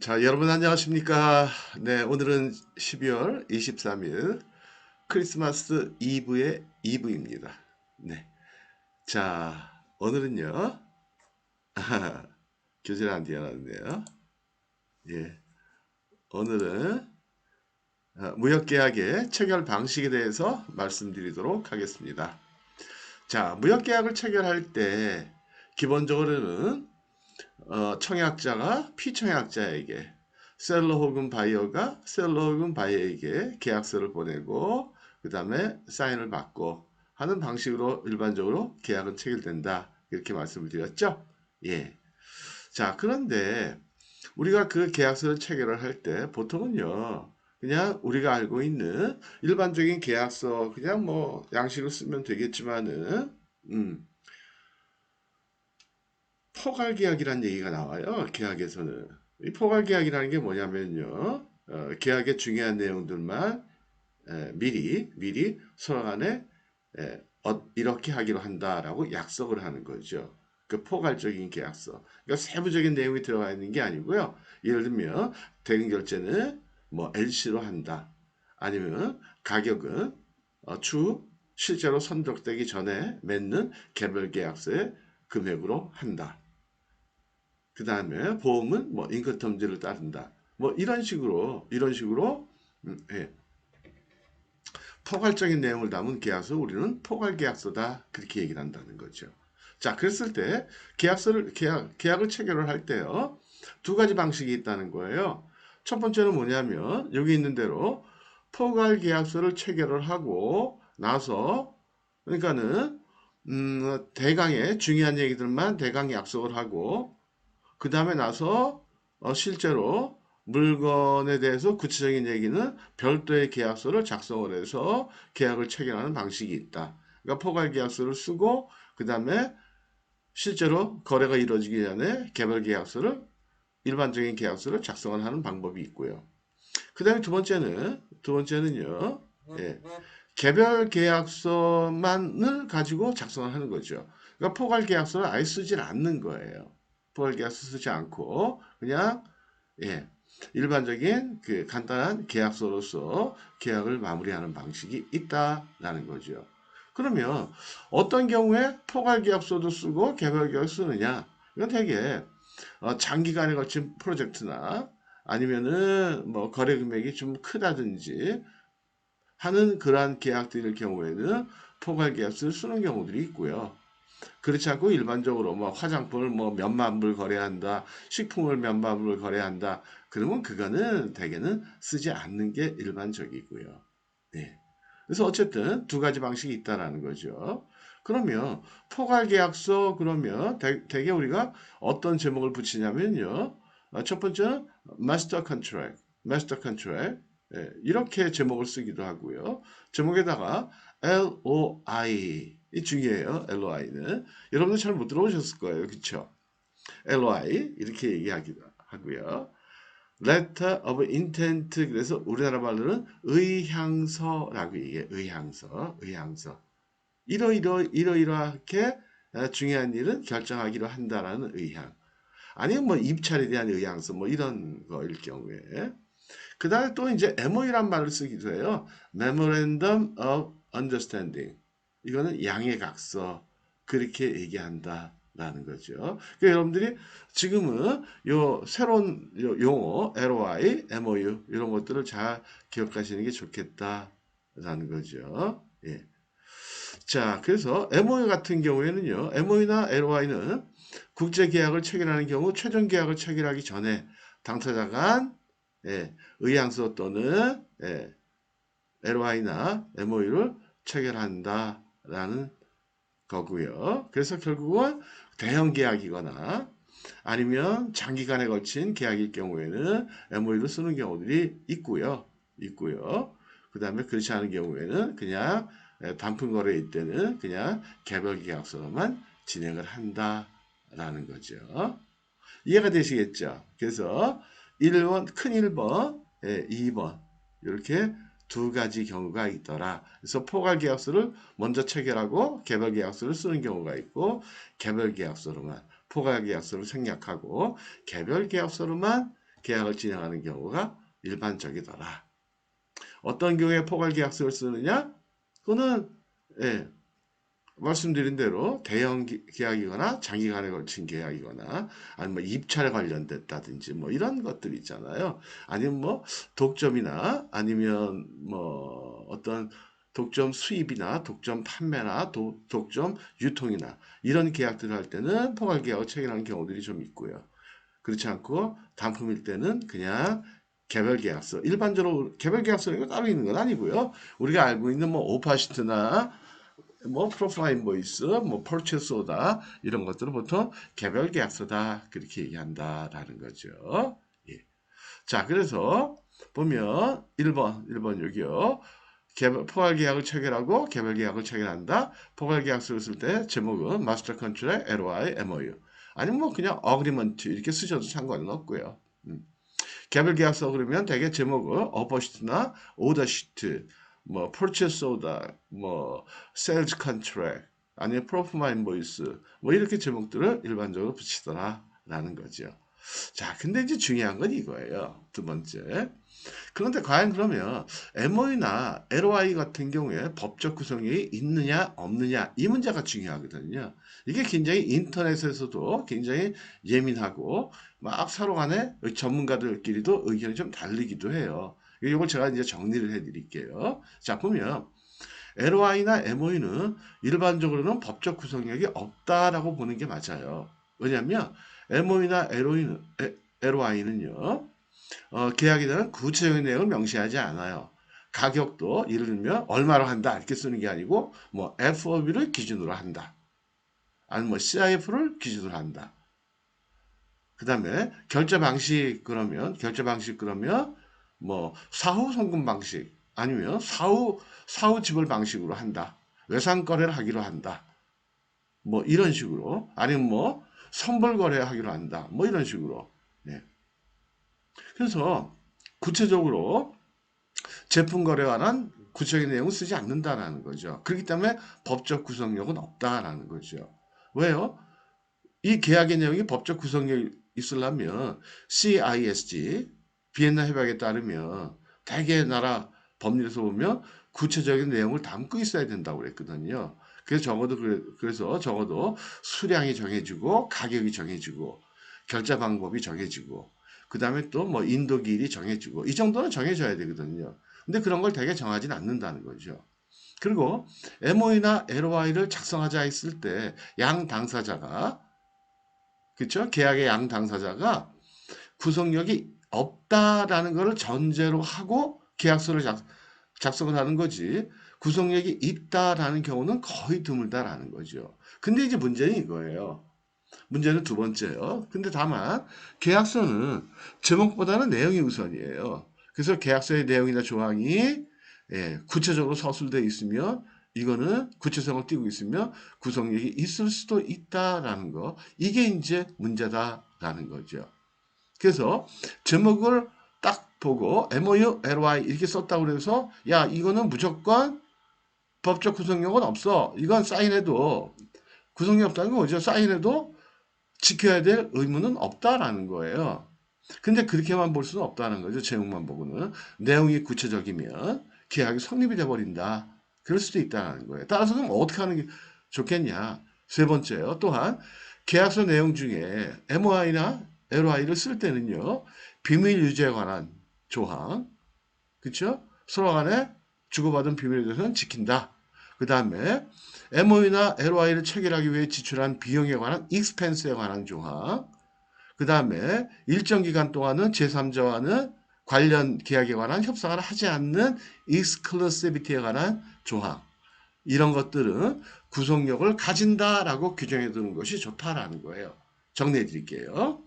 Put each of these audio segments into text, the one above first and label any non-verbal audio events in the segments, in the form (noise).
자, 여러분 안녕하십니까? 네, 오늘은 12월 23일 크리스마스 이브의 이브입니다. 네. 자, 오늘은요. 아, (laughs) 교재를 안 띄워놨네요. 예. 오늘은 아, 무역계약의 체결 방식에 대해서 말씀드리도록 하겠습니다. 자, 무역계약을 체결할 때 기본적으로는 어, 청약자가 피청약자에게 셀러 혹은 바이어가 셀러 혹은 바이어에게 계약서를 보내고 그 다음에 사인을 받고 하는 방식으로 일반적으로 계약은 체결된다 이렇게 말씀을 드렸죠. 예. 자 그런데 우리가 그 계약서를 체결을 할 때 보통은요 그냥 우리가 알고 있는 일반적인 계약서 그냥 뭐 양식을 쓰면 되겠지만은 음, 포괄 계약이라는 얘기가 나와요. 계약에서는. 이 포괄 계약이라는 게 뭐냐면요. 어, 계약의 중요한 내용들만 에, 미리 미리 서로 간에 에, 어, 이렇게 하기로 한다라고 약속을 하는 거죠. 그 포괄적인 계약서. 그러니까 세부적인 내용이 들어가 있는 게 아니고요. 예를 들면 대금 결제는 뭐 LC로 한다. 아니면 가격은 어, 주 실제로 선적되기 전에 맺는 개별 계약서의 금액으로 한다. 그 다음에 보험은 뭐 인커텀즈를 따른다. 뭐 이런 식으로 이런 식으로 음, 예. 포괄적인 내용을 담은 계약서 우리는 포괄 계약서다 그렇게 얘기를 한다는 거죠. 자, 그랬을 때 계약서를 계약 계약을 체결을 할 때요 두 가지 방식이 있다는 거예요. 첫 번째는 뭐냐면 여기 있는 대로 포괄 계약서를 체결을 하고 나서 그러니까는 음, 대강의 중요한 얘기들만 대강 약속을 하고 그 다음에 나서 어, 실제로 물건에 대해서 구체적인 얘기는 별도의 계약서를 작성을 해서 계약을 체결하는 방식이 있다. 그러니까 포괄 계약서를 쓰고 그 다음에 실제로 거래가 이루어지기 전에 개별 계약서를 일반적인 계약서를 작성을 하는 방법이 있고요. 그 다음에 두 번째는 두 번째는요. 예, 개별 계약서만을 가지고 작성을 하는 거죠. 그러니까 포괄 계약서를 아예 쓰질 않는 거예요. 포괄 계약서 쓰지 않고 그냥 예, 일반적인 그 간단한 계약서로서 계약을 마무리하는 방식이 있다라는 거죠. 그러면 어떤 경우에 포괄 계약서도 쓰고 개별 계약 쓰느냐? 이건 되게 어, 장기간에 걸친 프로젝트나 아니면은 뭐 거래 금액이 좀 크다든지 하는 그러한 계약들일 경우에는 포괄 계약서를 쓰는 경우들이 있고요. 그렇지 않고 일반적으로 뭐 화장품을 뭐 몇만 불 거래한다, 식품을 몇만 불 거래한다. 그러면 그거는 대개는 쓰지 않는 게 일반적이고요. 네. 그래서 어쨌든 두 가지 방식이 있다라는 거죠. 그러면 포괄 계약서 그러면 대, 개 우리가 어떤 제목을 붙이냐면요. 어, 첫 번째는 마스터 컨트랙, 마스터 컨트랙. 예, 이렇게 제목을 쓰기도 하고요. 제목에다가 LOI 이 중요해요. LOI는 여러분들 잘 못 들어보셨을 거예요. 그렇죠? LOI 이렇게 얘기하기도 하고요. Letter of Intent 그래서 우리나라 말로는 의향서라고 얘기해요. 의향서, 의향서. 이러이러 이러이러하게 중요한 일은 결정하기로 한다라는 의향. 아니면 뭐 입찰에 대한 의향서 뭐 이런 거일 경우에 그 다음에 또 이제 MOU란 말을 쓰기도 해요. Memorandum of Understanding. 이거는 양의 각서. 그렇게 얘기한다. 라는 거죠. 그러니까 여러분들이 지금은 요 새로운 요 용어 LOI, MOU 이런 것들을 잘 기억하시는 게 좋겠다라는 거죠. 예. 자, 그래서 MOU 같은 경우에는요. MOU나 LOI는 국제 계약을 체결하는 경우 최종 계약을 체결하기 전에 당사자 간 예, 의향서 또는 예, LOI나 MOU를 체결한다 라는 거고요. 그래서 결국은 대형 계약이거나 아니면 장기간에 걸친 계약일 경우에는 MOU를 쓰는 경우들이 있고요. 있고요. 그 다음에 그렇지 않은 경우에는 그냥 예, 단품 거래일 때는 그냥 개별 계약서로만 진행을 한다라는 거죠. 이해가 되시겠죠? 그래서 1번, 큰 1번, 예, 2번 이렇게 두 가지 경우가 있더라. 그래서 포괄 계약서를 먼저 체결하고 개별 계약서를 쓰는 경우가 있고 개별 계약서로만 포괄 계약서를 생략하고 개별 계약서로만 계약을 진행하는 경우가 일반적이더라. 어떤 경우에 포괄 계약서를 쓰느냐? 그거는 예, 말씀드린 대로 대형 기- 계약이거나 장기간에 걸친 계약이거나 아니면 뭐 입찰에 관련됐다든지 뭐 이런 것들 있잖아요. 아니면 뭐 독점이나 아니면 뭐 어떤 독점 수입이나 독점 판매나 도- 독점 유통이나 이런 계약들을 할 때는 포괄 계약을 체결하는 경우들이 좀 있고요. 그렇지 않고 단품일 때는 그냥 개별 계약서 일반적으로 개별 계약서가 따로 있는 건 아니고요. 우리가 알고 있는 뭐 오파시트나 뭐 프로파일 인보이스, 뭐 오다 이런 것들은 보통 개별 계약서다 그렇게 얘기한다라는 거죠. 예. 자, 그래서 보면 1번, 1번 여기요. 개별, 포괄 계약을 체결하고 개별 계약을 체결한다. 포괄 계약서를 쓸 때 제목은 마스터 컨트롤 LOI, MOU. 아니면 뭐 그냥 어그리먼트 이렇게 쓰셔도 상관은 없고요. 음. 개별 계약서 그러면 대개 제목을 어퍼시트나 오더시트, 뭐 purchase order, 뭐 sales contract, 아니면 프로포마 인보이스 뭐 이렇게 제목들을 일반적으로 붙이더라 라는 거죠. 자, 근데 이제 중요한 건 이거예요. 두 번째. 그런데 과연 그러면 MOU나 LOI 같은 경우에 법적 구성이 있느냐 없느냐 이 문제가 중요하거든요. 이게 굉장히 인터넷에서도 굉장히 예민하고 막 서로 간에 전문가들끼리도 의견이 좀 다르기도 해요. 이걸 제가 이제 정리를 해드릴게요. 자, 보면 LOI나 MOU는 일반적으로는 법적 구성력이 없다라고 보는 게 맞아요. 왜냐하면 MOU나 LOI는, LOI는요, 어, 계약에 대한 구체적인 내용을 명시하지 않아요. 가격도 예를 들면 얼마로 한다 이렇게 쓰는 게 아니고 뭐 FOB를 기준으로 한다. 아니면 뭐 CIF를 기준으로 한다. 그 다음에 결제 방식 그러면 결제 방식 그러면 뭐 사후 송금 방식 아니면 사후 사후 지불 방식으로 한다. 외상 거래를 하기로 한다. 뭐 이런 식으로 아니면 뭐 선불 거래하기로 한다. 뭐 이런 식으로. 네. 그래서 구체적으로 제품 관한 구체적인 내용을 쓰지 않는다라는 거죠. 그렇기 때문에 법적 구성력은 없다라는 거죠. 왜요? 이 계약의 내용이 법적 구성력이 있으려면 CISG 비엔나 협약에 따르면 대개 나라 법률에서 보면 구체적인 내용을 담고 있어야 된다고 그랬거든요. 그래서 적어도 그래, 그래서 적어도 수량이 정해지고 가격이 정해지고 결제 방법이 정해지고 그 다음에 또 뭐 인도기일이 정해지고 이 정도는 정해져야 되거든요. 근데 그런 걸 되게 정하지는 않는다는 거죠. 그리고 MOU나 LOI를 작성하자 했을 때 양 당사자가 그렇죠? 계약의 양 당사자가 구성력이 없다라는 것을 전제로 하고 계약서를 작, 작성을 하는 거지 구성력이 있다라는 경우는 거의 드물다라는 거죠. 근데 이제 문제는 이거예요. 문제는 두 번째요. 근데 다만 계약서는 제목보다는 내용이 우선이에요. 그래서 계약서의 내용이나 조항이 예, 구체적으로 서술되어 있으면 이거는 구체성을 띠고 있으면 구성력이 있을 수도 있다라는 거. 이게 이제 문제다라는 거죠. 그래서 제목을 딱 보고 MOU, LOI 이렇게 썼다고 해서 야 이거는 무조건 법적 구성력은 없어. 이건 사인해도 구성력 없다는 건 뭐죠? 사인해도 지켜야 될 의무는 없다라는 거예요. 근데 그렇게만 볼 수는 없다는 거죠. 제목만 보고는. 내용이 구체적이면 계약이 성립이 돼버린다. 그럴 수도 있다는 거예요. 따라서 그럼 어떻게 하는 게 좋겠냐. 세 번째요. 또한 계약서 내용 중에 MOI나 LOI를 쓸 때는요. 비밀 유지에 관한 조항. 그렇죠? 서로 간에 주고받은 비밀에 대해서는 지킨다. 그 다음에 MOU나 LOI를 체결하기 위해 지출한 비용에 관한 익스펜스에 관한 조항. 그 다음에 일정 기간 동안은 제3자와는 관련 계약에 관한 협상을 하지 않는 익스클루시비티에 관한 조항. 이런 것들은 구속력을 가진다라고 규정해 두는 것이 좋다라는 거예요. 정리해 드릴게요.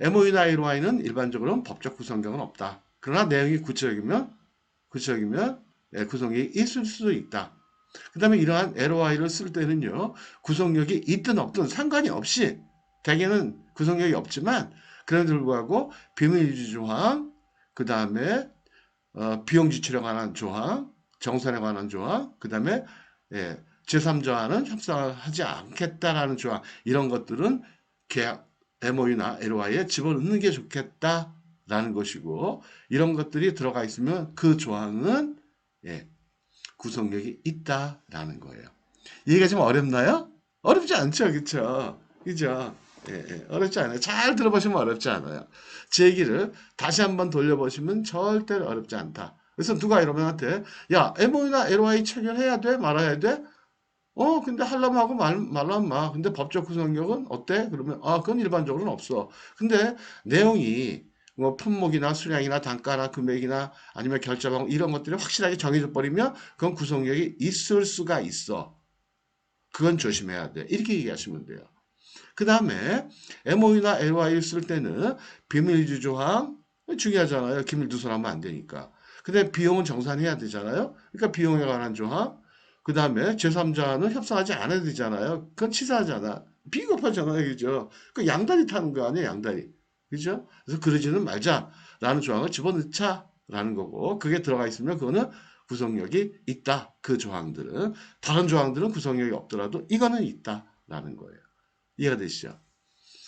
MOU나 LOI는 일반적으로는 법적 구성력은 없다. 그러나 내용이 구체적이면 구체적이면 예, 구성력이 있을 수도 있다. 그 다음에 이러한 LOI를 쓸 때는요, 구성력이 있든 없든 상관이 없이, 대개는 구성력이 없지만, 그럼에도 불구하고 비밀 유지 조항, 그 다음에 어, 비용 지출에 관한 조항, 정산에 관한 조항, 그 다음에 예, 제3자와는 협상을 하지 않겠다라는 조항, 이런 것들은 계약, MOU나 LOI에 집어넣는 게 좋겠다라는 것이고 이런 것들이 들어가 있으면 그 조항은 예, 구속력이 있다라는 거예요. 이해가 좀 어렵나요? 어렵지 않죠, 그렇죠? 그죠? 예, 예, 어렵지 않아요. 잘 들어보시면 어렵지 않아요. 제 얘기를 다시 한번 돌려보시면 절대로 어렵지 않다. 그래서 누가 여러분한테 야 MOU나 LOI 체결해야 돼 말아야 돼? 어 근데 하려면 하고 말, 말라면 마. 근데 법적 구속력은 어때? 그러면 아 그건 일반적으로는 없어. 근데 내용이 뭐 품목이나 수량이나 단가나 금액이나 아니면 결제방 이런 것들이 확실하게 정해져 버리면 그건 구속력이 있을 수가 있어. 그건 조심해야 돼. 이렇게 얘기하시면 돼요. 그 다음에 MOU나 LOI를 쓸 때는 비밀유지 조항 중요하잖아요. 기밀 누설하면 안 되니까. 근데 비용은 정산해야 되잖아요. 그러니까 비용에 관한 조항. 그 다음에 제3자는 협상하지 않아야 되잖아요. 그건 치사하잖아. 비겁하잖아요. 그죠? 그 양다리 타는 거 아니에요. 양다리. 그죠? 그래서 그러지는 말자라는 조항을 집어넣자라는 거고 그게 들어가 있으면 그거는 구속력이 있다. 그 조항들은. 다른 조항들은 구속력이 없더라도 이거는 있다라는 거예요. 이해가 되시죠?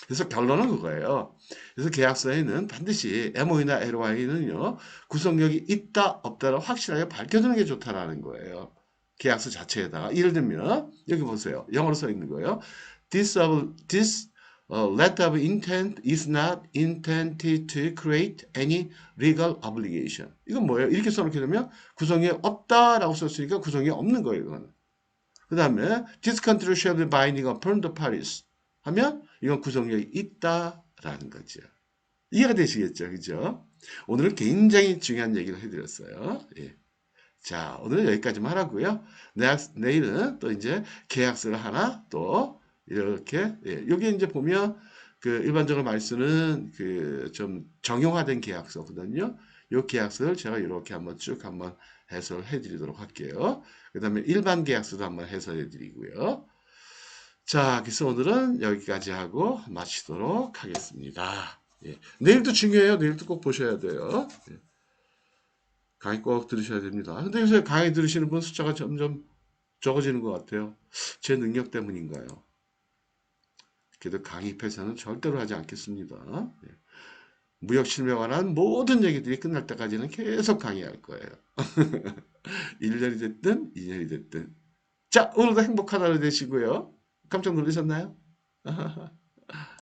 그래서 결론은 그거예요. 그래서 계약서에는 반드시 MOU나 LOI는요, 구속력이 있다, 없다를 확실하게 밝혀두는 게 좋다라는 거예요. 계약서 자체에다가. 예를 들면, 여기 보세요. 영어로 써 있는 거예요. This, of, this uh, letter of intent is not intended to create any legal obligation. 이건 뭐예요? 이렇게 써놓게 되면 구성이 없다라고 썼으니까 구성이 없는 거예요. 이거는. 그 다음에 this contract shall be binding upon the parties 하면 이건 구성력이 있다라는 거죠. 이해가 되시겠죠? 그죠? 오늘은 굉장히 중요한 얘기를 해드렸어요. 예. 자, 오늘은 여기까지만 하라고요. 내일, 내일은 또 이제 계약서를 하나 또 이렇게 예, 여기 이제 보면 그 일반적으로 많이 쓰는 그 좀 정형화된 계약서거든요. 이 계약서를 제가 이렇게 한번 쭉 한번 해설해 드리도록 할게요. 그 다음에 일반 계약서도 한번 해설해 드리고요. 자, 그래서 오늘은 여기까지 하고 마치도록 하겠습니다. 예. 내일도 중요해요. 내일도 꼭 보셔야 돼요. 예. 강의 꼭 들으셔야 됩니다. 근데 요새 강의 들으시는 분 숫자가 점점 적어지는 것 같아요. 제 능력 때문인가요? 그래도 강의 폐쇄는 절대로 하지 않겠습니다. 예. 무역 실무에 관한 모든 얘기들이 끝날 때까지는 계속 강의할 거예요. (laughs) 1년이 됐든 2년이 됐든. 자, 오늘도 행복한 하루 되시고요. 깜짝 놀라셨나요? (laughs)